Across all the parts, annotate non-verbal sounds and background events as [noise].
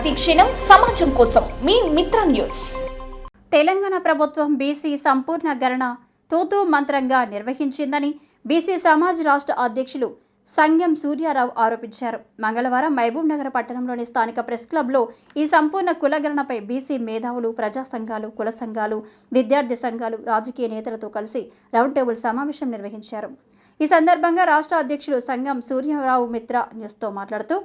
ప్రతిక్షణం సమాజం కోసం మీ మిత్ర న్యూస్. తెలంగాణ ప్రభుత్వం బీసీ సంపూర్ణ గణన తూతూ మంత్రంగా నిర్వహించిందని బీసీ సమాజ్ రాష్ట్ర అధ్యక్షులు సంగం సూర్యారావు ఆరోపించారు. మంగళవారం మహబూబ్ నగర్ పట్టణంలోని స్థానిక ప్రెస్ క్లబ్లో ఈ సంపూర్ణ కులగణనపై బీసీ మేధావులు ప్రజా సంఘాలు కుల సంఘాలు విద్యార్థి సంఘాలు రాజకీయ నేతలతో కలిసి రౌండ్ టేబుల్ సమావేశం నిర్వహించారు. ఈ సందర్భంగా రాష్ట్ర అధ్యక్షులు సంగం సూర్యారావు మిత్ర న్యూస్తో మాట్లాడుతూ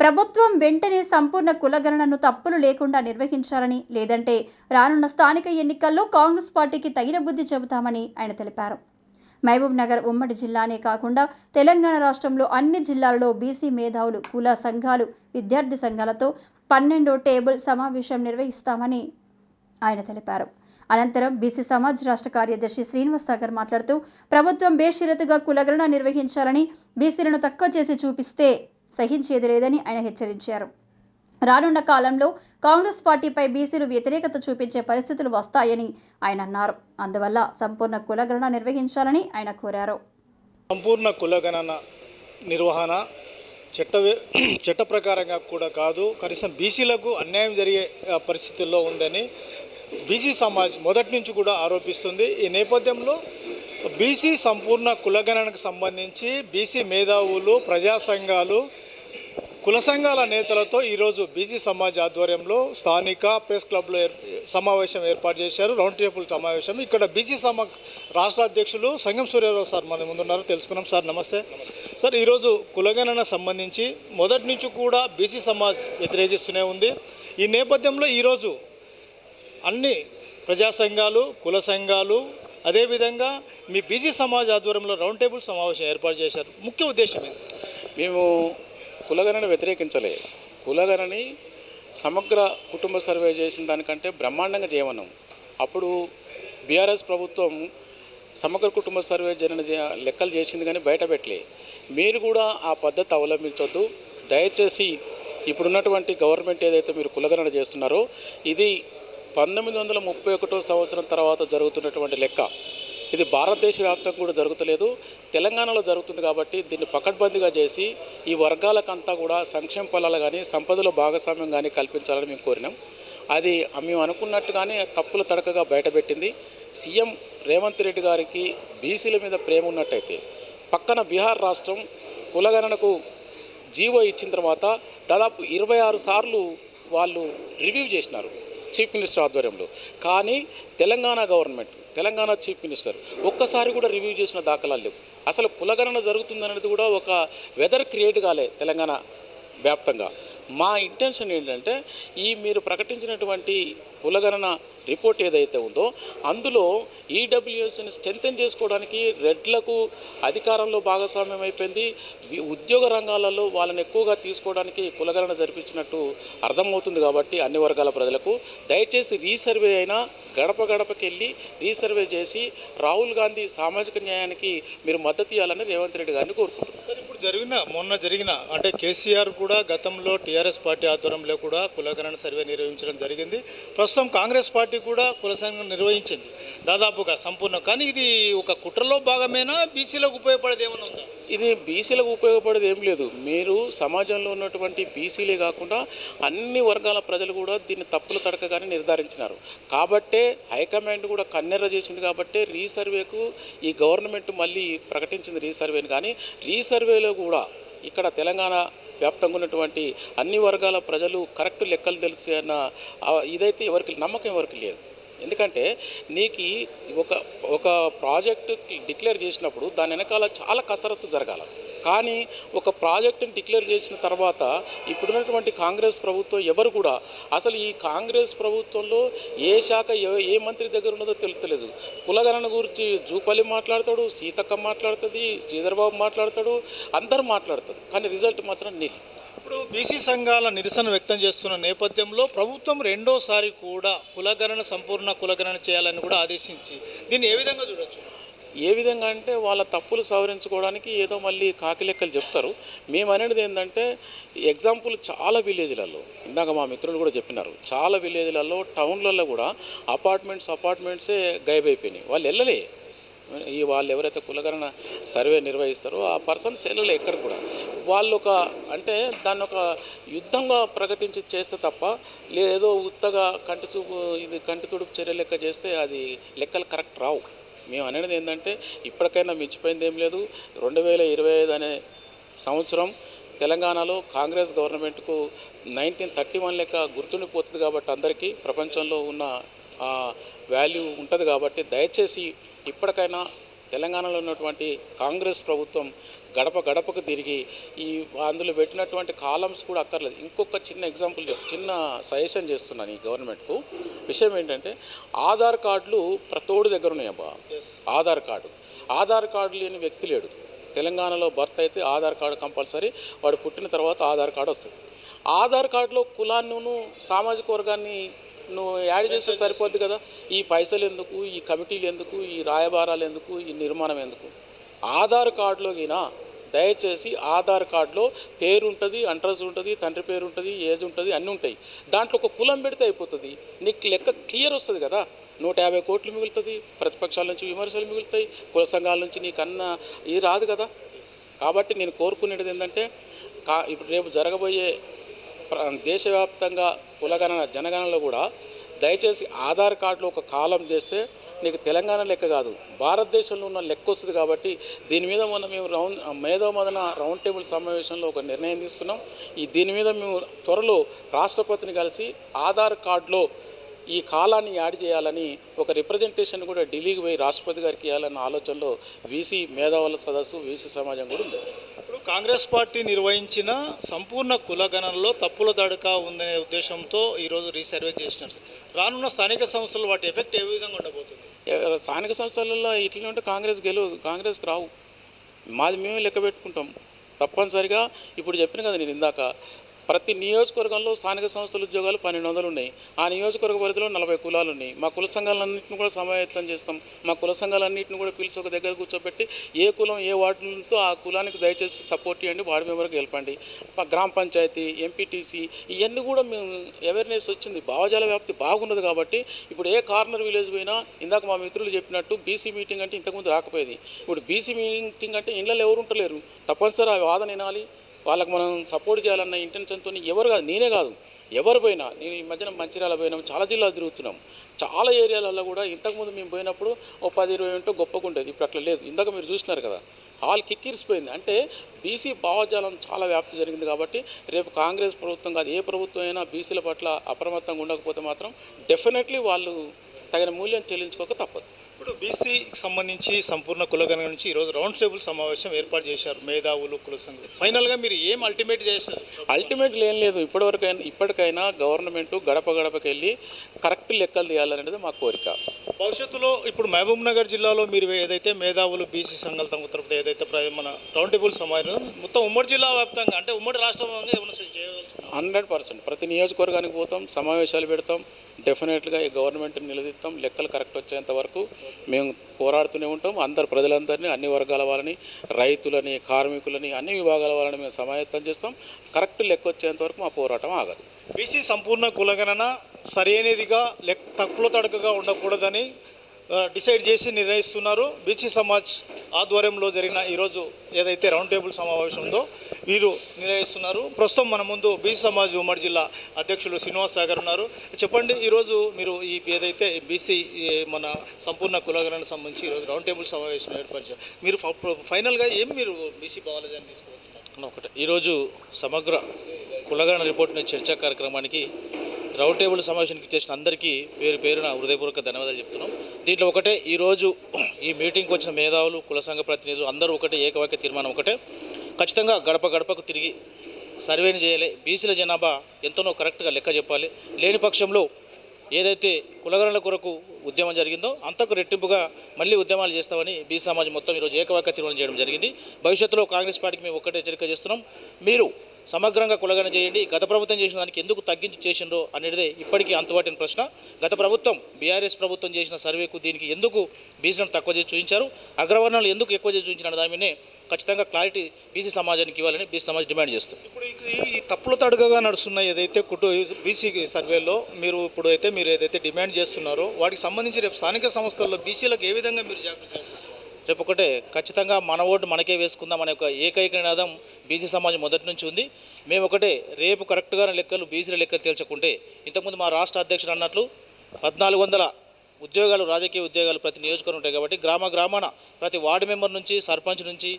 ప్రభుత్వం వెంటనే సంపూర్ణ కులగణనను తప్పులు లేకుండా నిర్వహించాలని లేదంటే రానున్న స్థానిక ఎన్నికల్లో కాంగ్రెస్ పార్టీకి తగిన బుద్ధి చెబుతామని ఆయన తెలిపారు. మహబూబ్ నగర్ ఉమ్మడి జిల్లానే కాకుండా తెలంగాణ రాష్ట్రంలో అన్ని జిల్లాలలో బీసీ మేధావులు కుల సంఘాలు విద్యార్థి సంఘాలతో పన్నెండో టేబుల్ సమావేశం నిర్వహిస్తామని ఆయన తెలిపారు. అనంతరం బీసీ సమాజ్ రాష్ట్ర కార్యదర్శి శ్రీనివాస్ సాగర్ మాట్లాడుతూ ప్రభుత్వం బేషరతుగా కులగణన నిర్వహించాలని బీసీలను తక్కువ చేసి చూపిస్తే సహించేది లేదని ఆయన హెచ్చరించారు. రానున్న కాలంలో కాంగ్రెస్ పార్టీపై బీసీలు వ్యతిరేకత చూపించే పరిస్థితులు వస్తాయని ఆయన అన్నారు. అందువల్ల సంపూర్ణ కులగణన నిర్వహించాలని ఆయన కోరారు. సంపూర్ణ కులగణన నిర్వహణ చట్ట [clears throat] చట్ట ప్రకారంగా కూడా కాదు కనీసం బీసీలకు అన్యాయం జరిగే పరిస్థితుల్లో ఉందని బీసీ సమాజ్ మొదటి నుంచి కూడా ఆరోపిస్తుంది. ఈ నేపథ్యంలో బీసీ సంపూర్ణ కులగణనకు సంబంధించి బీసీ మేధావులు ప్రజా సంఘాలు కుల సంఘాల నేతలతో ఈరోజు బీసీ సమాజ్ ఆధ్వర్యంలో స్థానిక ప్రెస్ క్లబ్లో ఏర్- సమావేశం ఏర్పాటు చేశారు. రౌండ్ టేబుల్ సమావేశం. ఇక్కడ బీసీ సమా రాష్ట్ర అధ్యక్షులు సంగం సూర్యారావు సార్ మన ముందున్నారు తెలుసుకున్నాం సార్. నమస్తే. సార్ ఈరోజు కులగణన సంబంధించి మొదటి నుంచి కూడా బీసీ సమాజ్ వ్యతిరేకిస్తూనే ఉంది. ఈ నేపథ్యంలో ఈరోజు అన్ని ప్రజా సంఘాలు కుల సంఘాలు అదేవిధంగా మీ బీసీ సమాజ్ ఆధ్వర్యంలో రౌండ్ టేబుల్ సమావేశం ఏర్పాటు చేశారు. ముఖ్య ఉద్దేశం ఏంటి? మేము కులగణని వ్యతిరేకించలే. కులగణని సమగ్ర కుటుంబ సర్వే చేసిన దానికంటే బ్రహ్మాండంగా చేయమన్నాం. అప్పుడు బీఆర్ఎస్ ప్రభుత్వం సమగ్ర కుటుంబ సర్వే జరిగిన లెక్కలు చేసింది కానీ బయట పెట్టలే. మీరు కూడా ఆ పద్ధతి అవలంబించొద్దు. దయచేసి ఇప్పుడున్నటువంటి గవర్నమెంట్ ఏదైతే మీరు కులగణన చేస్తున్నారో ఇది పంతొమ్మిది వందల ముప్పై ఒకటో సంవత్సరం తర్వాత జరుగుతున్నటువంటి లెక్క. ఇది భారతదేశ వ్యాప్తంగా కూడా జరుగుతలేదు. తెలంగాణలో జరుగుతుంది కాబట్టి దీన్ని పకడ్బందీగా చేసి ఈ వర్గాలకంతా కూడా సంక్షేమ ఫలాలు కానీ సంపదలో భాగస్వామ్యం కానీ కల్పించాలని మేము కోరినాం. అది మేము అనుకున్నట్టుగానే తప్పుల తడకగా బయటపెట్టింది. సీఎం రేవంత్ రెడ్డి గారికి బీసీల మీద ప్రేమ ఉన్నట్టయితే పక్కన బీహార్ రాష్ట్రం కులగణనకు జీవో ఇచ్చిన తర్వాత దాదాపు ఇరవై ఆరు సార్లు వాళ్ళు రివ్యూ చేసినారు. చీఫ్ మినిస్టర్ ఆధ్వర్యంలో. కానీ Telangana government Telangana chief minister ఒక్కసారి కూడా రివ్యూ చేసిన దాఖలాలు లేవు. అసలు కులగణన జరుగుతుందనేది కూడా ఒక వెదర్ క్రియేట్ కాలే తెలంగాణ వ్యాప్తంగా. మా ఇంటెన్షన్ ఏంటంటే ఈ మీరు ప్రకటించినటువంటి కులగణన రిపోర్ట్ ఏదైతే ఉందో అందులో ఈడబ్ల్యూఎస్ని స్ట్రెంథెన్ చేసుకోవడానికి రెడ్లకు అధికారంలో భాగస్వామ్యం అయిపోయింది. ఉద్యోగ రంగాలలో వాళ్ళని ఎక్కువగా తీసుకోవడానికి కులగణన జరిపించినట్టు అర్థమవుతుంది కాబట్టి అన్ని వర్గాల ప్రజలకు. దయచేసి రీసర్వే అయినా గడప గడపకి వెళ్ళి రీసర్వే చేసి రాహుల్ గాంధీ సామాజిక న్యాయానికి మీరు మద్దతు ఇవ్వాలని రేవంత్ రెడ్డి గారిని కోరుకుంటున్నారు సార్ ఇప్పుడు జరిగిన మొన్న జరిగిన అంటే కేసీఆర్ కూడా గతంలో టీఆర్ఎస్ పార్టీ ఆధ్వర్యంలో కూడా కులగణన సర్వే నిర్వహించడం జరిగింది. ప్రస్తుతం కాంగ్రెస్ పార్టీ కూడా కుల సంఘం నిర్వహించింది. దాదాపుగా సంపూర్ణ. కానీ ఇది ఒక కుట్రలో భాగమేనా? బీసీలకు ఉపయోగపడేది ఏమైనా ఉందా? ఇది బీసీలకు ఉపయోగపడేది ఏం లేదు. మీరు సమాజంలో ఉన్నటువంటి బీసీలే కాకుండా అన్ని వర్గాల ప్రజలు కూడా దీన్ని తప్పులు తడకగానే నిర్ధారించినారు. కాబట్టే హైకమాండ్ కూడా కన్నెర్ర చేసింది కాబట్టే రీసర్వేకు ఈ గవర్నమెంట్ మళ్ళీ ప్రకటించింది రీసర్వేని. కానీ రీసర్వేలో కూడా ఇక్కడ తెలంగాణ వ్యాప్తంగా ఉన్నటువంటి అన్ని వర్గాల ప్రజలు కరెక్ట్ లెక్కలు తెలిసి అన్న ఇదైతే ఎవరికి నమ్మకం ఎవరికి లేదు. ఎందుకంటే నీకు ఒక ఒక ప్రాజెక్టు డిక్లేర్ చేసినప్పుడు దాని వెనకాల చాలా కసరత్తు జరగాలి. కానీ ఒక ప్రాజెక్టుని డిక్లేర్ చేసిన తర్వాత ఇప్పుడున్నటువంటి కాంగ్రెస్ ప్రభుత్వం ఎవరు కూడా అసలు ఈ కాంగ్రెస్ ప్రభుత్వంలో ఏ శాఖ ఏ- ఏ మంత్రి దగ్గర ఉన్నదో తెలుస్తలేదు కులగణన గురించి జూపల్లి మాట్లాడతాడు సీతక్క మాట్లాడుతుంది శ్రీధర్బాబు మాట్లాడతాడు అందరూ మాట్లాడతారు. కానీ రిజల్ట్ మాత్రం నీళ్ళు ఇప్పుడు బీసీ సంఘాల నిరసన వ్యక్తం చేస్తున్న నేపథ్యంలో ప్రభుత్వం రెండోసారి కూడా కులగణన సంపూర్ణ కులగణన చేయాలని కూడా ఆదేశించి దీన్ని ఏ విధంగా చూడొచ్చు? ఏ విధంగా అంటే వాళ్ళ తప్పులు సవరించుకోవడానికి ఏదో మళ్ళీ కాకి లెక్కలు చెప్తారు. మేము అనేది ఏంటంటే ఎగ్జాంపుల్ చాలా విలేజ్లలో ఇందాక మా మిత్రులు కూడా చెప్పినారు చాలా విలేజ్లలో టౌన్లలో కూడా అపార్ట్మెంట్స్ అపార్ట్మెంట్సే గైబైపోయినాయి వాళ్ళు వెళ్ళలే. ఈ వాళ్ళు ఎవరైతే కులగరణ సర్వే నిర్వహిస్తారో ఆ పర్సన్స్ వెళ్ళలే ఎక్కడ కూడా. వాళ్ళు ఒక అంటే దాన్ని ఒక యుద్ధంగా ప్రకటించి చేస్తే తప్ప లేదో ఉత్తగా కంటి చూపు ఇది కంటి తుడుపు చర్య లెక్క చేస్తే అది లెక్కలు కరెక్ట్ రావు. మేము అనేది ఏంటంటే ఇప్పటికైనా మించిపోయింది ఏం లేదు. రెండు వేల ఇరవై ఐదు అనే సంవత్సరం తెలంగాణలో కాంగ్రెస్ గవర్నమెంట్కు నైన్టీన్ థర్టీ వన్ లెక్క గుర్తుండిపోతుంది కాబట్టి అందరికీ ప్రపంచంలో ఉన్న వాల్యూ ఉంటుంది కాబట్టి దయచేసి ఇప్పటికైనా తెలంగాణలో ఉన్నటువంటి కాంగ్రెస్ ప్రభుత్వం గడప గడపకు తిరిగి ఈ అందులో పెట్టినటువంటి కాలమ్స్ కూడా అక్కర్లేదు. ఇంకొక చిన్న ఎగ్జాంపుల్ చిన్న సజెషన్ చేస్తున్నాను ఈ గవర్నమెంట్కు విషయం ఏంటంటే ఆధార్ కార్డులు ప్రతోడి దగ్గర ఉన్నాయి అబ్బా. ఆధార్ కార్డు. ఆధార్ కార్డు లేని వ్యక్తి లేడు. తెలంగాణలో బర్త్ అయితే ఆధార్ కార్డు కంపల్సరీ వాడు పుట్టిన తర్వాత ఆధార్ కార్డు వస్తుంది. ఆధార్ కార్డులో కులాన్ని సామాజిక వర్గాన్ని నువ్వు యాడ్ చేస్తే సరిపోద్ది కదా. ఈ పైసలు ఎందుకు? ఈ కమిటీలు ఎందుకు? ఈ రాయబారాలు ఎందుకు? ఈ నిర్మాణం ఎందుకు? ఆధార్ కార్డులోకినా దయచేసి ఆధార్ కార్డులో పేరు ఉంటుంది అడ్రస్ ఉంటుంది తండ్రి పేరు ఉంటుంది ఏజ్ ఉంటుంది అన్నీ ఉంటాయి. దాంట్లో ఒక కులం పెడితే అయిపోతుంది. నీకు లెక్క క్లియర్ వస్తుంది కదా. నూట యాభై కోట్లు మిగులుతుంది ప్రతిపక్షాల నుంచి విమర్శలు మిగులుతాయి కుల సంఘాల నుంచి నీకు అన్న ఇది రాదు కదా. కాబట్టి నేను కోరుకునేది ఏంటంటే కా ఇప్పుడు రేపు జరగబోయే దేశవ్యాప్తంగా కులగణన జనగణనలో కూడా దయచేసి ఆధార్ కార్డులో ఒక కాలం చేస్తే నీకు తెలంగాణ లెక్క కాదు. భారతదేశంలో ఉన్న లెక్క వస్తుంది కాబట్టి దీని మీద మొన్న మేము రౌండ్ మేధోమదన రౌండ్ టేబుల్ సమావేశంలో ఒక నిర్ణయం తీసుకున్నాం. ఈ దీని మీద మేము త్వరలో రాష్ట్రపతిని కలిసి ఆధార్ కార్డులో ఈ కాలాన్ని యాడ్ చేయాలని ఒక రిప్రజెంటేషన్ కూడా ఢిల్లీకి పోయి రాష్ట్రపతి గారికి ఇవ్వాలన్న ఆలోచనలో వీసీ మేధావుల సదస్సు వీసీ సమాజం కూడా ఉంది. కాంగ్రెస్ పార్టీ నిర్వహించిన సంపూర్ణ కులగణనలో తప్పుల తడక ఉందనే ఉద్దేశంతో ఈరోజు రీసర్వే చేసినారు. రానున్న స్థానిక సంస్థలు వాటి ఎఫెక్ట్ ఏ విధంగా ఉండబోతుంది? స్థానిక సంస్థలలో ఇట్లనే ఉంటే కాంగ్రెస్ గెలువు కాంగ్రెస్కి రావు. మాది మేమే లెక్క పెట్టుకుంటాం. తప్పనిసరిగా ఇప్పుడు చెప్పిన కదా నేను ఇందాక ప్రతి నియోజకవర్గంలో స్థానిక సంస్థల ఉద్యోగాలు పన్నెండు వందలు ఉన్నాయి. ఆ నియోజకవర్గ పరిధిలో నలభై కులాలు ఉన్నాయి. మా కుల సంఘాలన్నింటిని కూడా సమాయత్తం చేస్తాం. మా కుల సంఘాలన్నింటిని కూడా పిలిచి ఒక దగ్గర కూర్చోబెట్టి ఏ కులం ఏ వార్డులతో ఆ కులానికి దయచేసి సపోర్ట్ చేయండి. వార్డు మెంబర్కి గెలపండి. గ్రామ పంచాయతీ ఎంపీటీసీ ఇవన్నీ కూడా మేము అవేర్నెస్ వచ్చింది. భావజాల వ్యాప్తి బాగున్నది కాబట్టి ఇప్పుడు ఏ కార్నర్ విలేజ్ పోయినా ఇందాక మా మిత్రులు చెప్పినట్టు బీసీ మీటింగ్ అంటే ఇంతకుముందు రాకపోయేది. ఇప్పుడు బీసీ మీటింగ్ అంటే ఇళ్ళలో ఎవరు ఉంటలేరు తప్పనిసరి ఆ వాదన వినాలి. వాళ్ళకి మనం సపోర్ట్ చేయాలన్న ఇంటెన్షన్తో ఎవరు కాదు నేనే కాదు. ఎవరు పోయినా నేను ఈ మధ్యన మంచిర్యాల పోయినాం చాలా జిల్లాలు తిరుగుతున్నాం. చాలా ఏరియాలలో కూడా ఇంతకుముందు మేము పోయినప్పుడు ఓ పది ఇరవై ఏంటో గొప్పగా ఉండేది ఇప్పుడు అట్లా లేదు. ఇందాక మీరు చూసినారు కదా హాల్ కిక్కిరిసిపోయింది. అంటే బీసీ భావజాలం చాలా వ్యాప్తి జరిగింది కాబట్టి రేపు కాంగ్రెస్ ప్రభుత్వం కాదు ఏ ప్రభుత్వం అయినా బీసీల పట్ల అప్రమత్తంగా ఉండకపోతే మాత్రం డెఫినెట్లీ వాళ్ళు తగిన మూల్యం చెల్లించుకోక తప్పదు. ఇప్పుడు బీసీకి సంబంధించి సంపూర్ణ కులగణన నుంచి ఈరోజు రౌండ్ టేబుల్ సమావేశం ఏర్పాటు చేశారు మేధావులు కుల సంఘం ఫైనల్గా మీరు ఏం అల్టిమేట్ చేస్తారు అల్టిమేట్లీ ఏం లేదు. ఇప్పటివరకైనా ఇప్పటికైనా గవర్నమెంట్ గడప గడపకి వెళ్ళి కరెక్ట్ లెక్కలు తీయాలనేది మా కోరిక. భవిష్యత్తులో ఇప్పుడు మహబూబ్ నగర్ జిల్లాలో మీరు ఏదైతే మేధావులు బీసీ సంఘాల తరపున ఏదైతే ప్ర- మన రౌండ్ టేబుల్ సమావేశం మొత్తం ఉమ్మడి జిల్లా వ్యాప్తంగా అంటే ఉమ్మడి రాష్ట్రంలో హండ్రెడ్ పర్సెంట్. ప్రతి నియోజకవర్గానికి పోతాం సమావేశాలు పెడతాం డెఫినెట్గా ఈ గవర్నమెంట్ని నిలదీస్తాం లెక్కలు కరెక్ట్ వచ్చేంత వరకు మేము పోరాడుతూనే ఉంటాం. అందరు ప్రజలందరినీ అన్ని వర్గాల వాళ్ళని రైతులని కార్మికులని అన్ని విభాగాల వాళ్ళని మేము సమాయత్తం చేస్తాం. కరెక్ట్ లెక్క వచ్చేంత వరకు మా పోరాటం ఆగదు. బీసీ సంపూర్ణ కులగణన సరైనదిగా లెక్ తక్కువ తడకగా ఉండకూడదని డిసైడ్ చేసి నిర్ణయిస్తున్నారు. బీసీ సమాజ్ ఆధ్వర్యంలో జరిగిన ఈరోజు ఏదైతే రౌండ్ టేబుల్ సమావేశం ఉందో వీరు నిర్వహిస్తున్నారు ప్రస్తుతం మన ముందు బీసీ సమాజ్ ఉమ్మడి జిల్లా అధ్యక్షులు శ్రీనివాస్ సాగర్ ఉన్నారు. చెప్పండి ఈరోజు మీరు ఈ ఏదైతే బీసీ మన సంపూర్ణ కులగణన సంబంధించి ఈరోజు రౌండ్ టేబుల్ సమావేశం ఏర్పరిచారు మీరు ఫైనల్గా ఏం మీరు బీసీ భావాలని తీసుకోవచ్చు ఒకటి ఈరోజు సమగ్ర కులగరణ రిపోర్ట్ చర్చా కార్యక్రమానికి రౌండ్ టేబుల్ సమావేశానికి చేసిన అందరికీ పేరు పేరున హృదయపూర్వక ధన్యవాదాలు చెప్తున్నాం. దీంట్లో ఒకటే ఈరోజు ఈ మీటింగ్కి వచ్చిన మేధావులు కుల సంఘ ప్రతినిధులు అందరూ ఒకటే ఏకవాక్య తీర్మానం ఒకటే. ఖచ్చితంగా గడప గడపకు తిరిగి సర్వేని చేయాలి. బీసీల జనాభా ఎంతనో కరెక్ట్గా లెక్క చెప్పాలి. లేని పక్షంలో ఏదైతే కులగణల కొరకు ఉద్యమం జరిగిందో అంతకు రెట్టింపుగా మళ్ళీ ఉద్యమాలు చేస్తామని బీసీ సమాజం మొత్తం ఈరోజు ఏకవాక్య తీర్మానం చేయడం జరిగింది. భవిష్యత్తులో కాంగ్రెస్ పార్టీకి మేము ఒక్కటే హెచ్చరిక చేస్తున్నాం. మీరు సమగ్రంగా కులగణ చేయండి. గత ప్రభుత్వం చేసిన దానికి ఎందుకు తగ్గించి చేసిండ్రో అనేది ఇప్పటికీ అంతవాటిన ప్రశ్న. గత ప్రభుత్వం బీఆర్ఎస్ ప్రభుత్వం చేసిన సర్వేకు దీనికి ఎందుకు బీసీలను తక్కువ చేసి చూపించారు? అగ్రవర్ణాలు ఎందుకు ఎక్కువ చేసి చూపించిన దాని ఖచ్చితంగా క్లారిటీ బీసీ సమాజానికి ఇవ్వాలని బీసీ సమాజం డిమాండ్ చేస్తుంది. ఇప్పుడు ఈ- ఈ తప్పుల తడుగగా నడుస్తున్న ఏదైతే కుటు బీసీ సర్వేలో మీరు ఇప్పుడు అయితే మీరు ఏదైతే డిమాండ్ చేస్తున్నారో వాటికి సంబంధించి రేపు స్థానిక సంస్థల్లో బీసీలకు ఏ విధంగా మీరు జాగ్రత్త రేపు ఒకటే ఖచ్చితంగా మన ఓటు మనకే వేసుకుందాం అనే ఒక ఏకైక నినాదం బీసీ సమాజం మొదటి నుంచి ఉంది. మేము ఒకటే రేపు కరెక్ట్గా లెక్కలు బీసీల లెక్కలు తేల్చకుంటే ఇంతకుముందు మా రాష్ట్ర అధ్యక్షుడు అన్నట్లు పద్నాలుగు వందల ఉద్యోగాలు రాజకీయ ఉద్యోగాలు ప్రతి నియోజకవర్గం ఉంటాయి కాబట్టి గ్రామ గ్రామాన ప్రతి వార్డు మెంబర్ నుంచి సర్పంచ్ నుంచి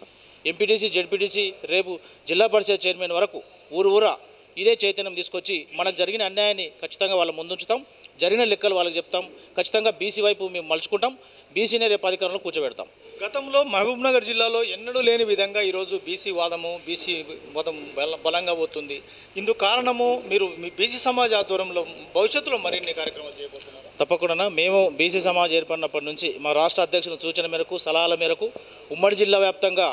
ఎంపీటీసీ జెడ్పీటీసీ రేపు జిల్లా పరిషత్ చైర్మన్ వరకు ఊరు ఊరా ఇదే చైతన్యం తీసుకొచ్చి మనకు జరిగిన అన్యాయాన్ని ఖచ్చితంగా వాళ్ళ ముందుంచుతాం. జరిగిన లెక్కలు వాళ్ళకి చెప్తాం. ఖచ్చితంగా బీసీ వైపు మేము మలుచుకుంటాం. బీసీనే రేపు అధికారంలో కూర్చోబెడతాం. గతంలో మహబూబ్నగర్ జిల్లాలో ఎన్నడూ లేని విధంగా ఈరోజు బీసీ వాదము బీసీ వాదం బల బలంగా పోతుంది. ఇందుకు కారణము మీరు మీ బీసీ సమాజ్ ఆధ్వర్యంలో భవిష్యత్తులో మరిన్ని కార్యక్రమాలు చేయబోతున్నారు. తప్పకుండా మేము బీసీ సమాజ్ ఏర్పడినప్పటి నుంచి మా రాష్ట్ర అధ్యక్షుల సూచన మేరకు సలహాల మేరకు ఉమ్మడి జిల్లా వ్యాప్తంగా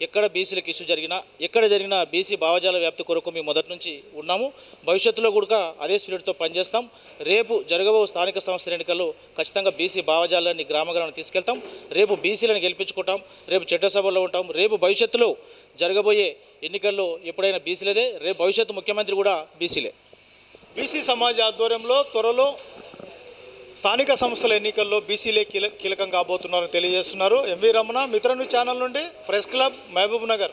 ఎక్కడ బీసీలకు ఇష్యూ జరిగినా ఎక్కడ జరిగినా బీసీ భావజాల వ్యాప్తి కొరకు మేము మొదటి నుంచి ఉన్నాము. భవిష్యత్తులో కూడా అదే స్పిరిట్తో పనిచేస్తాం. రేపు జరగబో స్థానిక సంస్థల ఎన్నికల్లో ఖచ్చితంగా బీసీ భావజాలాన్ని గ్రామ తీసుకెళ్తాం. రేపు బీసీలను గెలిపించుకుంటాం. రేపు చట్టసభలో ఉంటాం. రేపు భవిష్యత్తులో జరగబోయే ఎన్నికల్లో ఎప్పుడైనా బీసీలదే. రేపు భవిష్యత్తు ముఖ్యమంత్రి కూడా బీసీలే. బీసీ సమాజ ఆధ్వర్యంలో త్వరలో స్థానిక సంస్థల ఎన్నికల్లో బీసీలే కీలకం కాబోతున్నారని తెలియజేస్తున్నారు. ఎంవి రమణ మిత్రను ఛానల్ నుండి ప్రెస్ క్లబ్ మహబూబ్ నగర్.